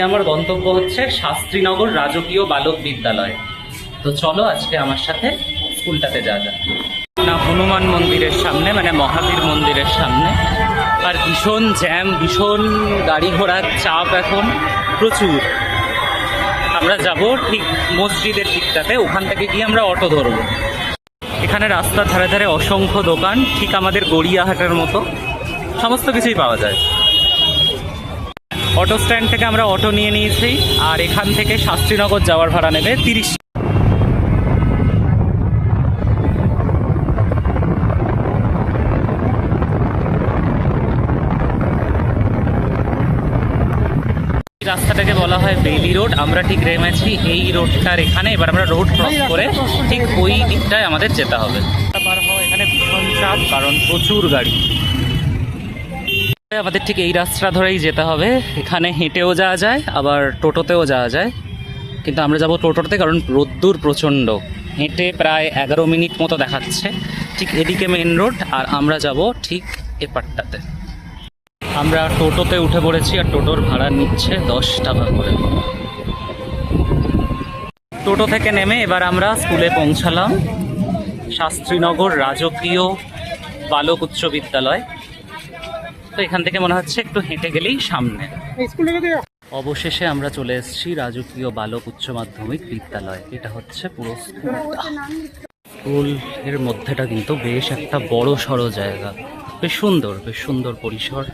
আজকে আমার গন্তব্য হচ্ছে শাস্ত্রীনগর রাজকীয় বালক বিদ্যালয়। তো চলো আজকে আমার সাথে স্কুলটাতে যা যা। না, হনুমান মন্দিরের সামনে মানে মহাবীর মন্দিরের সামনে। আর ভীষণ জ্যাম, ভীষণ গাড়ি ঘোড়ার চাপ এখন প্রচুর। আমরা যাব ঠিক মসজিদের দিকটাতে, ওখান থেকে গিয়ে আমরা অটো ধরবো। এখানে রাস্তার ধারে ধারে অসংখ্য দোকান, ঠিক আমাদের গড়িয়াহাটের মতো। সমস্ত কিছুই পাওয়া যায়। অটো স্ট্যান্ড থেকে আমরা অটো নিয়ে নিয়েছি, আর এখান থেকে শাস্ত্রীনগর যাওয়ার ভাড়া নেবে তিরিশ রাস্তাটাকে বলা হয় বেলি রোড। আমরা ঠিক নেমেছি এই রোডটার এখানে। এবার আমরা রোড ক্রস করে ঠিক ওই দিকটায় আমাদের যেতে হবে। পার হওয়া এখানে ভীষণ চাপ, কারণ প্রচুর গাড়ি। আমাদের ঠিক এই রাস্তা ধরেই যেতে হবে। এখানে হেঁটেও যাওয়া যায়, আবার টোটোতেও যাওয়া যায়। কিন্তু আমরা যাব টোটোতে কারণ রোদ্দুর প্রচণ্ড। হেঁটে প্রায় এগারো মিনিট মতো দেখাচ্ছে। ঠিক এদিকে মেন রোড আর আমরা যাব ঠিক এপারটাতে। আমরা টোটোতে উঠে পড়েছি আর টোটোর ভাড়া নিচ্ছে দশ টাকা করে। টোটো থেকে নেমে এবার আমরা স্কুলে পৌঁছালাম। শাস্ত্রীনগর রাজকীয় বালক উচ্চ বিদ্যালয়। তো এখান থেকে মনে হচ্ছে একটু হেঁটে গেলেই সামনে। অবশেষে আমরা চলে এসেছি রাজকীয় বালক উচ্চ মাধ্যমিক বিদ্যালয়। এটা হচ্ছে পুরো স্কুলের মধ্যেটা কিন্তু বেশ একটা বড় সড়ো জায়গা। বেশ সুন্দর বেশ সুন্দর পরিসর।